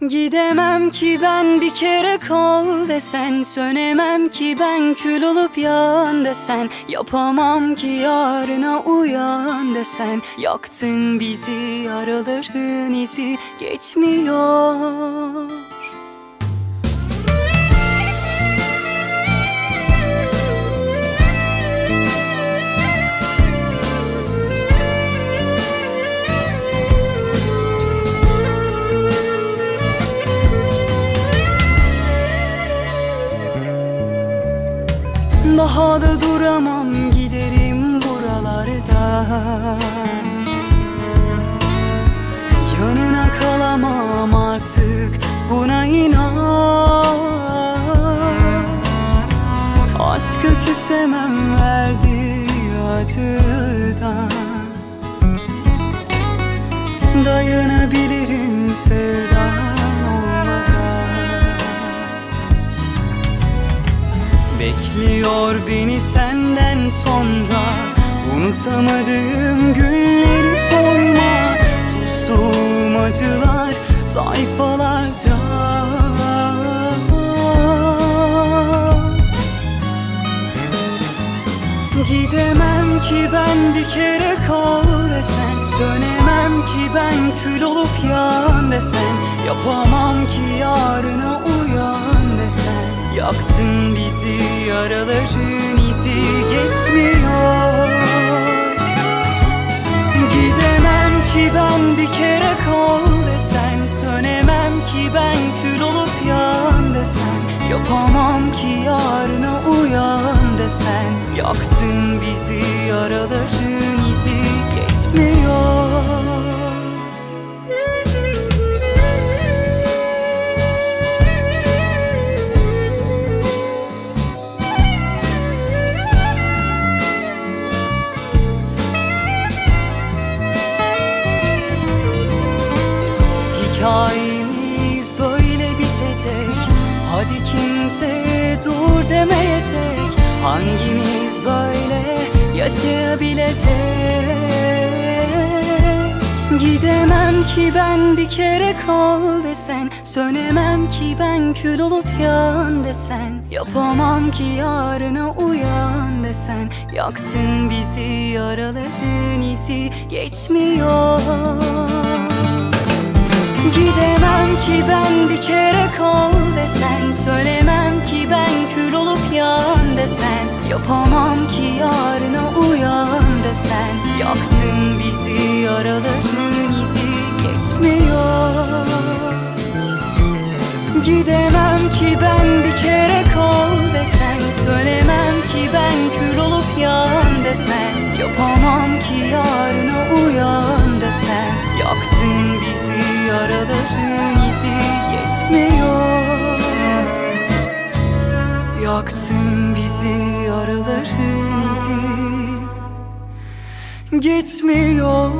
Gidemem ki ben bir kere kal desen Sönemem ki ben kül olup yan desen Yapamam ki yarına uyan desen Yaktın bizi yaraların izi geçmiyor Daha da duramam giderim buralarda. Yanına kalamam artık buna inan. Aşkı küsemem verdiği acıdan. Dayanabilirim sevdan Bekliyor beni senden sonra. Unutamadığım günleri sorma. Sustuğum acılar sayfalarca. Gidemem ki ben bir kere kal desen. Sönemem ki ben kül olup yan desen. Yapamam ki yarına uyan desen Yaktın bizi yaraların izi geçmiyor. Gidemem ki ben bir kere kal desen Sönemem ki ben kül olup yan desen. Yapamam ki yarına uyan desen Yaktın bizi yaraların Hadi kimse dur demeyecek Hangimiz böyle yaşayabilecek? Gidemem ki ben bir kere kal desen Sönemem ki ben kül olup yan desen Yapamam ki yarına uyan desen Yaktın bizi yaraların izi geçmiyor. Gidemem ki ben bir kere kal desen Söylemem ki ben kül olup yan desen Yaktın bizi yaraların izi. Geçmiyor